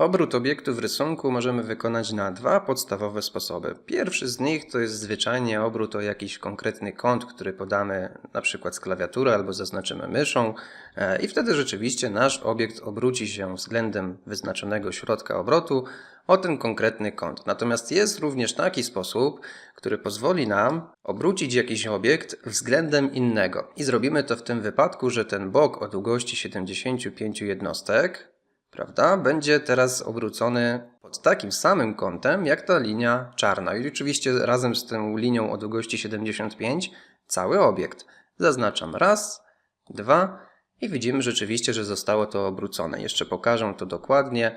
Obrót obiektu w rysunku możemy wykonać na dwa podstawowe sposoby. Pierwszy z nich to jest zwyczajnie obrót o jakiś konkretny kąt, który podamy na przykład z klawiatury albo zaznaczymy myszą e, i wtedy rzeczywiście nasz obiekt obróci się względem wyznaczonego środka obrotu o ten konkretny kąt. Natomiast jest również taki sposób, który pozwoli nam obrócić jakiś obiekt względem innego. I zrobimy to w tym wypadku, że ten bok o długości 75 jednostek prawda, będzie teraz obrócony pod takim samym kątem, jak ta linia czarna. I oczywiście razem z tą linią o długości 75 cały obiekt. Zaznaczam raz, dwa i widzimy rzeczywiście, że zostało to obrócone. Jeszcze pokażę to dokładnie,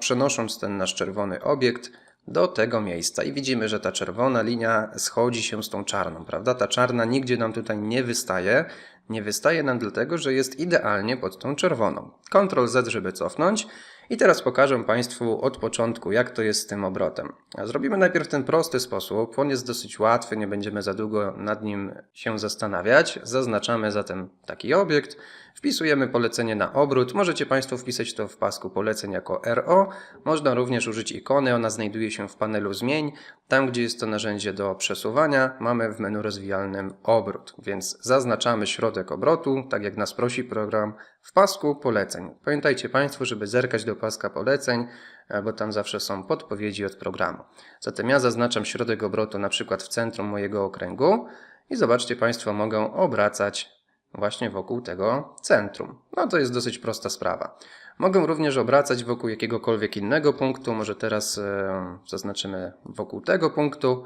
przenosząc ten nasz czerwony obiekt do tego miejsca. I widzimy, że ta czerwona linia schodzi się z tą czarną, prawda? Ta czarna nigdzie nam tutaj nie wystaje. Nie wystaje nam dlatego, że jest idealnie pod tą czerwoną. Ctrl Z, żeby cofnąć. I teraz pokażę Państwu od początku, jak to jest z tym obrotem. Zrobimy najpierw ten prosty sposób. On jest dosyć łatwy, nie będziemy za długo nad nim się zastanawiać. Zaznaczamy zatem taki obiekt, wpisujemy polecenie na obrót. Możecie Państwo wpisać to w pasku poleceń jako RO. Można również użyć ikony, ona znajduje się w panelu zmień. Tam, gdzie jest to narzędzie do przesuwania, mamy w menu rozwijalnym obrót, więc zaznaczamy środek obrotu, tak jak nas prosi program, w pasku poleceń. Pamiętajcie Państwo, żeby zerkać do paska poleceń, e, bo tam zawsze są podpowiedzi od programu. Zatem ja zaznaczam środek obrotu na przykład w centrum mojego okręgu i zobaczcie Państwo, mogę obracać właśnie wokół tego centrum. No to jest dosyć prosta sprawa. Mogę również obracać wokół jakiegokolwiek innego punktu, może teraz e, zaznaczymy wokół tego punktu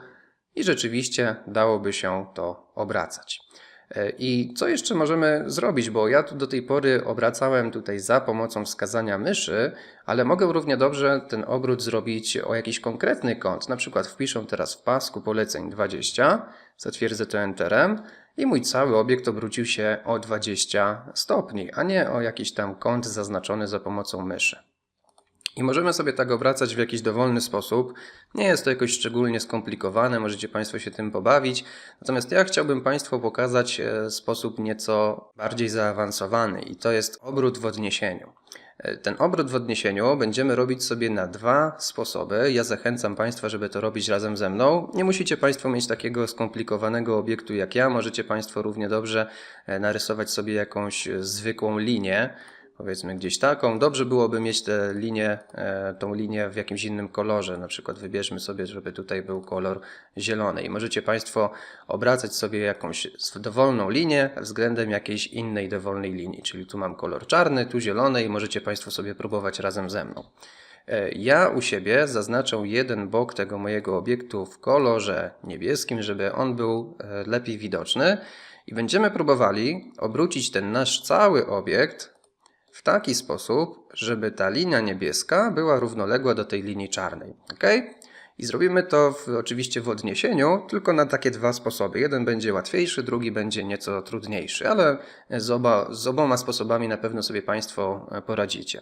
i rzeczywiście dałoby się to obracać. E, I co jeszcze możemy zrobić, bo ja tu do tej pory obracałem tutaj za pomocą wskazania myszy, ale mogę równie dobrze ten obrót zrobić o jakiś konkretny kąt. Na przykład wpiszę teraz w pasku poleceń 20, zatwierdzę to Enterem i mój cały obiekt obrócił się o 20 stopni, a nie o jakiś tam kąt zaznaczony za pomocą myszy. I możemy sobie tak obracać w jakiś dowolny sposób. Nie jest to jakoś szczególnie skomplikowane, możecie Państwo się tym pobawić. Natomiast ja chciałbym Państwu pokazać e, sposób nieco bardziej zaawansowany i to jest obrót w odniesieniu. E, Ten obrót w odniesieniu będziemy robić sobie na dwa sposoby. Ja zachęcam Państwa, żeby to robić razem ze mną. Nie musicie Państwo mieć takiego skomplikowanego obiektu jak ja. Możecie Państwo równie dobrze e, narysować sobie jakąś zwykłą linię powiedzmy gdzieś taką. Dobrze byłoby mieć tę linię, e, tą linię w jakimś innym kolorze. Na przykład wybierzmy sobie, żeby tutaj był kolor zielony. I możecie Państwo obracać sobie jakąś dowolną linię względem jakiejś innej dowolnej linii. Czyli tu mam kolor czarny, tu zielony i możecie Państwo sobie próbować razem ze mną. E, Ja u siebie zaznaczę jeden bok tego mojego obiektu w kolorze niebieskim, żeby on był e, lepiej widoczny. I będziemy próbowali obrócić ten nasz cały obiekt w taki sposób, żeby ta linia niebieska była równoległa do tej linii czarnej. ok? I zrobimy to w, oczywiście w odniesieniu, tylko na takie dwa sposoby. Jeden będzie łatwiejszy, drugi będzie nieco trudniejszy, ale z, oba, z oboma sposobami na pewno sobie Państwo e, poradzicie.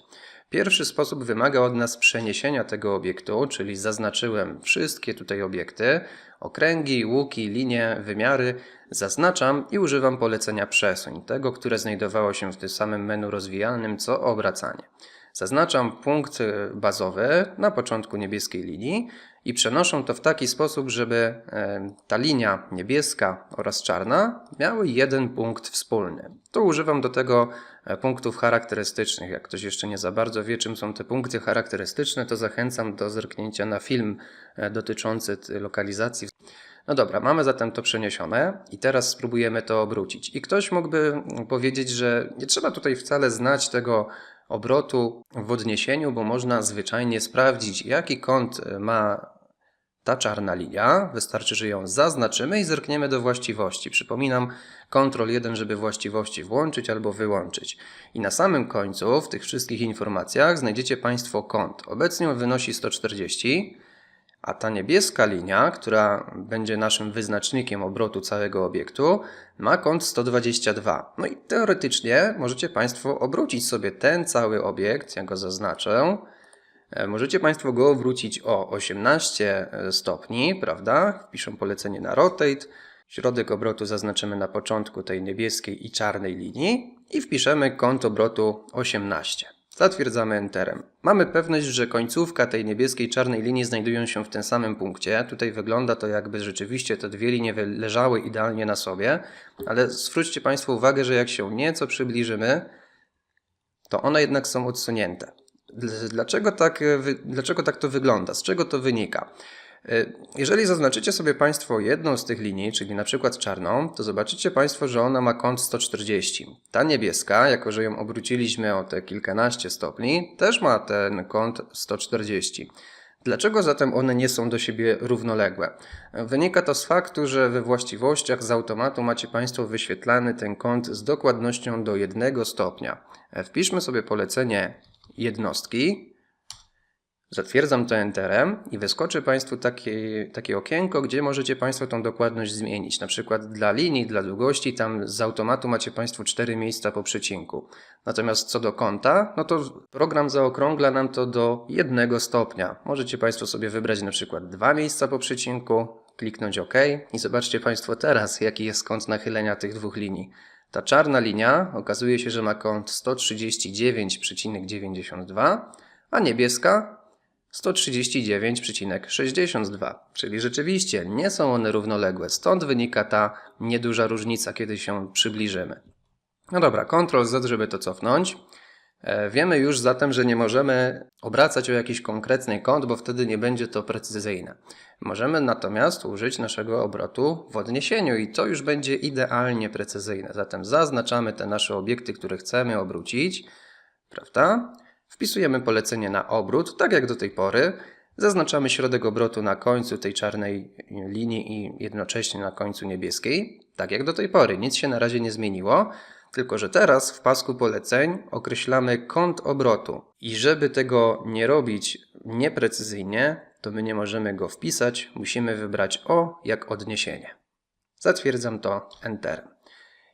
Pierwszy sposób wymaga od nas przeniesienia tego obiektu, czyli zaznaczyłem wszystkie tutaj obiekty, okręgi, łuki, linie, wymiary, zaznaczam i używam polecenia przesuń, tego, które znajdowało się w tym samym menu rozwijalnym co obracanie. Zaznaczam punkt e, bazowy na początku niebieskiej linii i przenoszę to w taki sposób, żeby e, ta linia niebieska oraz czarna miały jeden punkt wspólny. Tu używam do tego e, punktów charakterystycznych. Jak ktoś jeszcze nie za bardzo wie, czym są te punkty charakterystyczne, to zachęcam do zerknięcia na film e, dotyczący lokalizacji. No dobra, mamy zatem to przeniesione i teraz spróbujemy to obrócić. I ktoś mógłby powiedzieć, że nie trzeba tutaj wcale znać tego obrotu w odniesieniu, bo można zwyczajnie sprawdzić, jaki kąt e, ma ta czarna linia. Wystarczy, że ją zaznaczymy i zerkniemy do właściwości. Przypominam, Ctrl 1, żeby właściwości włączyć albo wyłączyć. I na samym końcu, w tych wszystkich informacjach, znajdziecie Państwo kąt. Obecnie on wynosi 140, a ta niebieska linia, która będzie naszym wyznacznikiem obrotu całego obiektu, ma kąt 122. No i teoretycznie możecie Państwo obrócić sobie ten cały obiekt, ja go zaznaczę. E, Możecie Państwo go obrócić o 18 stopni, prawda? Wpiszę polecenie na rotate. Środek obrotu zaznaczymy na początku tej niebieskiej i czarnej linii i wpiszemy kąt obrotu 18. Zatwierdzamy Enterem. Mamy pewność, że końcówka tej niebieskiej czarnej linii znajdują się w tym samym punkcie. Tutaj wygląda to jakby rzeczywiście te dwie linie leżały idealnie na sobie, ale zwróćcie Państwo uwagę, że jak się nieco przybliżymy, to one jednak są odsunięte. Dl- Dlaczego tak, e, dlaczego tak to wygląda? Z czego to wynika? E, Jeżeli zaznaczycie sobie Państwo jedną z tych linii, czyli na przykład czarną, to zobaczycie Państwo, że ona ma kąt 140. Ta niebieska, jako że ją obróciliśmy o te kilkanaście stopni, też ma ten kąt 140. Dlaczego zatem one nie są do siebie równoległe? Wynika to z faktu, że we właściwościach z automatu macie Państwo wyświetlany ten kąt z dokładnością do jednego stopnia. E, Wpiszmy sobie polecenie jednostki, Zatwierdzam to Enterem i wyskoczy Państwu takie, takie okienko, gdzie możecie Państwo tą dokładność zmienić. Na przykład dla linii, dla długości, tam z automatu macie Państwo 4 miejsca po przecinku. Natomiast co do kąta, no to program zaokrągla nam to do jednego stopnia. Możecie Państwo sobie wybrać na przykład dwa miejsca po przecinku, kliknąć OK i zobaczcie Państwo teraz, jaki jest kąt nachylenia tych dwóch linii. Ta czarna linia okazuje się, że ma kąt 139,92, a niebieska 139,62, czyli rzeczywiście nie są one równoległe, stąd wynika ta nieduża różnica, kiedy się przybliżymy. No dobra, Ctrl Z, żeby to cofnąć. E, Wiemy już zatem, że nie możemy obracać o jakiś konkretny kąt, bo wtedy nie będzie to precyzyjne. Możemy natomiast użyć naszego obrotu w odniesieniu i to już będzie idealnie precyzyjne. Zatem zaznaczamy te nasze obiekty, które chcemy obrócić, prawda? Wpisujemy polecenie na obrót, tak jak do tej pory. Zaznaczamy środek obrotu na końcu tej czarnej linii i jednocześnie na końcu niebieskiej, tak jak do tej pory. Nic się na razie nie zmieniło, tylko że teraz w pasku poleceń określamy kąt obrotu. I żeby tego nie robić nieprecyzyjnie, to my nie możemy go wpisać, musimy wybrać O jak odniesienie. Zatwierdzam to Enterem.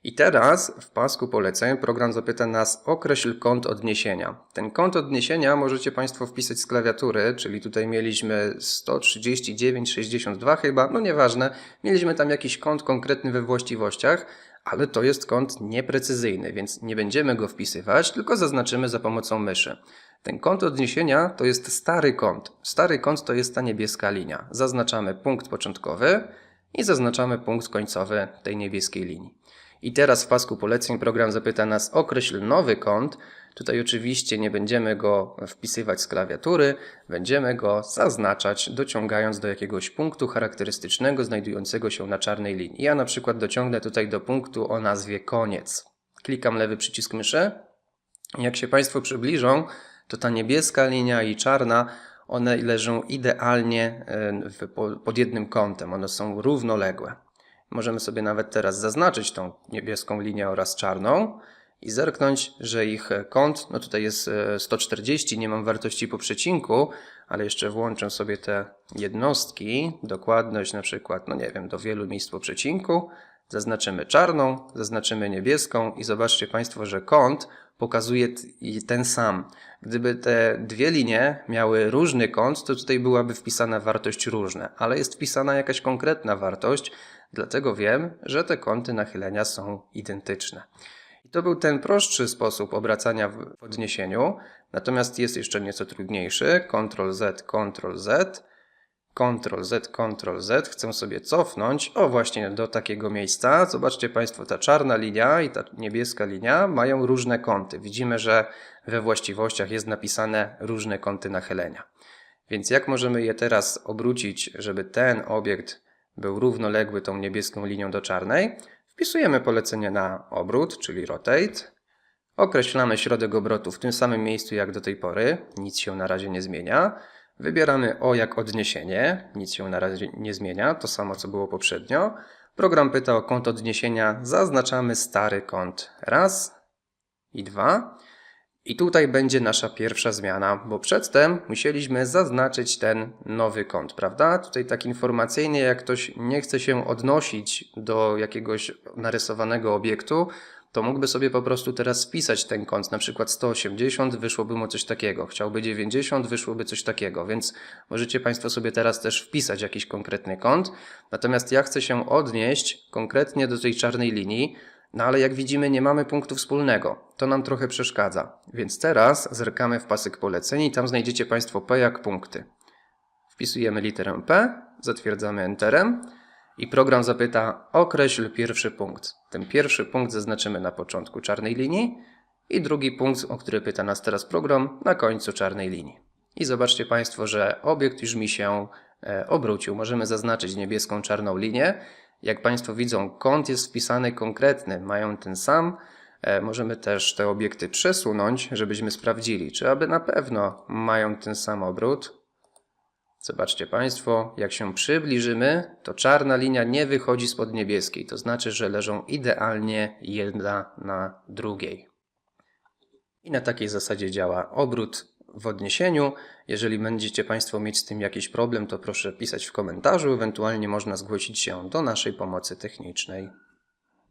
I teraz w pasku poleceń program zapyta nas określ kąt odniesienia. Ten kąt odniesienia możecie Państwo wpisać z klawiatury, czyli tutaj mieliśmy 139,62 chyba, no nieważne. Mieliśmy tam jakiś kąt konkretny we właściwościach, ale to jest kąt nieprecyzyjny, więc nie będziemy go wpisywać, tylko zaznaczymy za pomocą myszy. Ten kąt odniesienia to jest stary kąt. Stary kąt to jest ta niebieska linia. Zaznaczamy punkt początkowy i zaznaczamy punkt końcowy tej niebieskiej linii. I teraz w pasku poleceń program zapyta nas określ nowy kąt. Tutaj oczywiście nie będziemy go wpisywać z klawiatury, będziemy go zaznaczać, dociągając do jakiegoś punktu charakterystycznego znajdującego się na czarnej linii. Ja na przykład dociągnę tutaj do punktu o nazwie koniec. Klikam lewy przycisk myszy. Jak się Państwo przybliżą, to ta niebieska linia i czarna, one leżą idealnie e, pod jednym kątem, one są równoległe. Możemy sobie nawet teraz zaznaczyć tą niebieską linię oraz czarną i zerknąć, że ich kąt, no tutaj jest e, 140, nie mam wartości po przecinku, ale jeszcze włączę sobie te jednostki, dokładność na przykład, no nie wiem, do wielu miejsc po przecinku, zaznaczymy czarną, zaznaczymy niebieską i zobaczcie Państwo, że kąt pokazuje ten sam. Gdyby te dwie linie miały różny kąt, to tutaj byłaby wpisana wartość różne, ale jest wpisana jakaś konkretna wartość, dlatego wiem, że te kąty nachylenia są identyczne. I to był ten prostszy sposób obracania w odniesieniu, natomiast jest jeszcze nieco trudniejszy. Ctrl Z, Ctrl Z, Ctrl Z, Ctrl Z. Chcę sobie cofnąć, o właśnie do takiego miejsca. Zobaczcie Państwo, ta czarna linia i ta niebieska linia mają różne kąty. Widzimy, że we właściwościach jest napisane różne kąty nachylenia. Więc jak możemy je teraz obrócić, żeby ten obiekt był równoległy tą niebieską linią do czarnej? Wpisujemy polecenie na obrót, czyli rotate. Określamy środek obrotu w tym samym miejscu jak do tej pory, nic się na razie nie zmienia. Wybieramy O jak odniesienie, nic się na razie nie zmienia, to samo co było poprzednio. Program pyta o kąt odniesienia, zaznaczamy stary kąt raz i dwa. I tutaj będzie nasza pierwsza zmiana, bo przedtem musieliśmy zaznaczyć ten nowy kąt, prawda? Tutaj tak informacyjnie, jak ktoś nie chce się odnosić do jakiegoś narysowanego obiektu, to mógłby sobie po prostu teraz wpisać ten kąt, na przykład 180, wyszłoby mu coś takiego. Chciałby 90, wyszłoby coś takiego, więc możecie Państwo sobie teraz też wpisać jakiś konkretny kąt. Natomiast ja chcę się odnieść konkretnie do tej czarnej linii, No ale jak widzimy, nie mamy punktu wspólnego. To nam trochę przeszkadza. Więc teraz zerkamy w pasek poleceń i tam znajdziecie Państwo P jak punkty. Wpisujemy literę P, zatwierdzamy Enterem i program zapyta określ pierwszy punkt. Ten pierwszy punkt zaznaczymy na początku czarnej linii i drugi punkt, o który pyta nas teraz program, na końcu czarnej linii. I zobaczcie Państwo, że obiekt już mi się e, obrócił. Możemy zaznaczyć niebieską czarną linię. Jak Państwo widzą, kąt jest wpisany konkretny, mają ten sam. E, Możemy też te obiekty przesunąć, żebyśmy sprawdzili, czy aby na pewno mają ten sam obrót. Zobaczcie Państwo, jak się przybliżymy, to czarna linia nie wychodzi spod niebieskiej, to znaczy, że leżą idealnie jedna na drugiej. I na takiej zasadzie działa obrót w odniesieniu. Jeżeli będziecie Państwo mieć z tym jakiś problem, to proszę pisać w komentarzu, ewentualnie można zgłosić się do naszej pomocy technicznej.